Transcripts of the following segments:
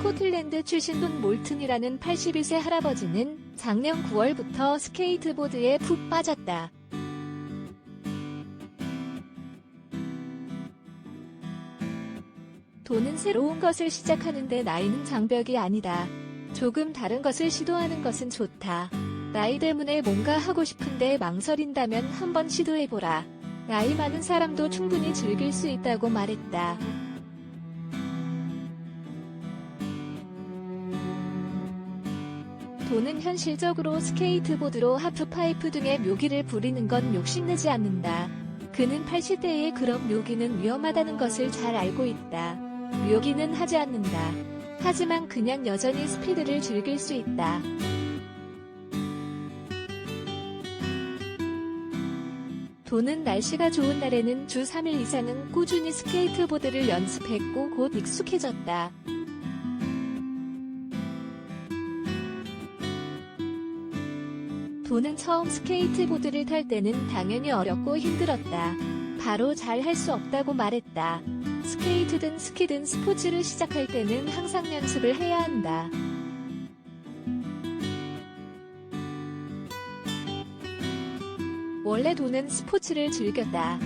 스코틀랜드 출신 돈 몰튼이라는 81세 할아버지는 작년 9월부터 스케이트보드에 푹 빠졌다. 돈은 새로운 것을 시작하는데 나이는 장벽이 아니다. 조금 다른 것을 시도하는 것은 좋다. 나이 때문에 뭔가 하고 싶은데 망설인다면 한번 시도해보라. 나이 많은 사람도 충분히 즐길 수 있다고 말했다. 돈은 현실적으로 스케이트보드로 하프파이프 등의 묘기를 부리는 건 욕심내지 않는다. 그는 80대에 그런 묘기는 위험하다는 것을 잘 알고 있다. 묘기는 하지 않는다. 하지만 그냥 여전히 스피드를 즐길 수 있다. 돈은 날씨가 좋은 날에는 주 3일 이상은 꾸준히 스케이트보드를 연습했고 곧 익숙해졌다. 돈은 처음 스케이트보드를 탈 때는 당연히 어렵고 힘들었다. 바로 잘 할 수 없다고 말했다. 스케이트든 스키든 스포츠를 시작할 때는 항상 연습을 해야 한다. 원래 돈은 스포츠를 즐겼다.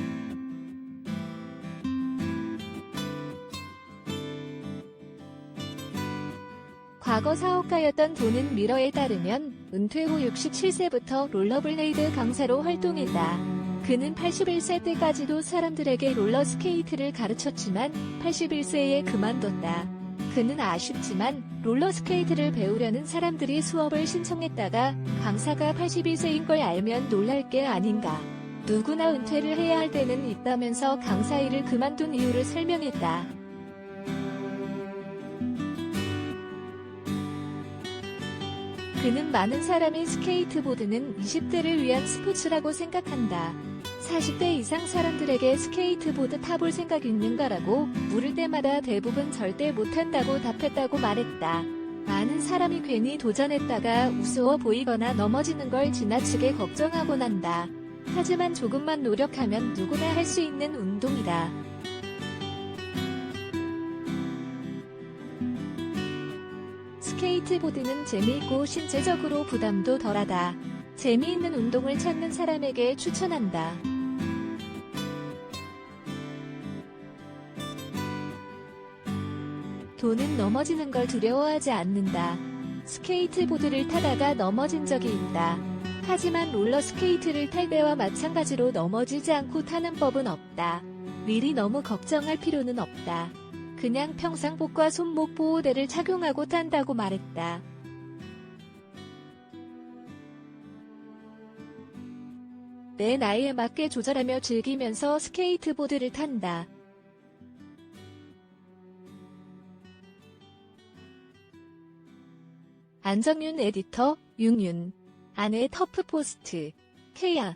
과거 사업가였던 돈은 미러에 따르면 은퇴 후 67세부터 롤러블레이드 강사로 활동했다. 그는 81세 때까지도 사람들에게 롤러스케이트를 가르쳤지만 81세에 그만뒀다. 그는 아쉽지만 롤러스케이트를 배우려는 사람들이 수업을 신청했다가 강사가 81세인 걸 알면 놀랄 게 아닌가. 누구나 은퇴를 해야 할 때는 있다면서 강사 일을 그만둔 이유를 설명했다. 그는 많은 사람이 스케이트보드는 20대를 위한 스포츠라고 생각한다. 40대 이상 사람들에게 스케이트보드 타볼 생각 있는가라고 물을 때마다 대부분 절대 못한다고 답했다고 말했다. 많은 사람이 괜히 도전했다가 우스워 보이거나 넘어지는 걸 지나치게 걱정하곤 한다. 하지만 조금만 노력하면 누구나 할 수 있는 운동이다. 스케이트보드는 재미있고 신체적으로 부담도 덜하다. 재미있는 운동을 찾는 사람에게 추천한다. 돈은 넘어지는 걸 두려워하지 않는다. 스케이트보드를 타다가 넘어진 적이 있다. 하지만 롤러스케이트를 탈 때와 마찬가지로 넘어지지 않고 타는 법은 없다. 미리 너무 걱정할 필요는 없다. 그냥 평상복과 손목 보호대를 착용하고 탄다고 말했다. 내 나이에 맞게 조절하며 즐기면서 스케이트보드를 탄다. 안정윤 에디터, 윤윤. 아내 터프 포스트. 케야.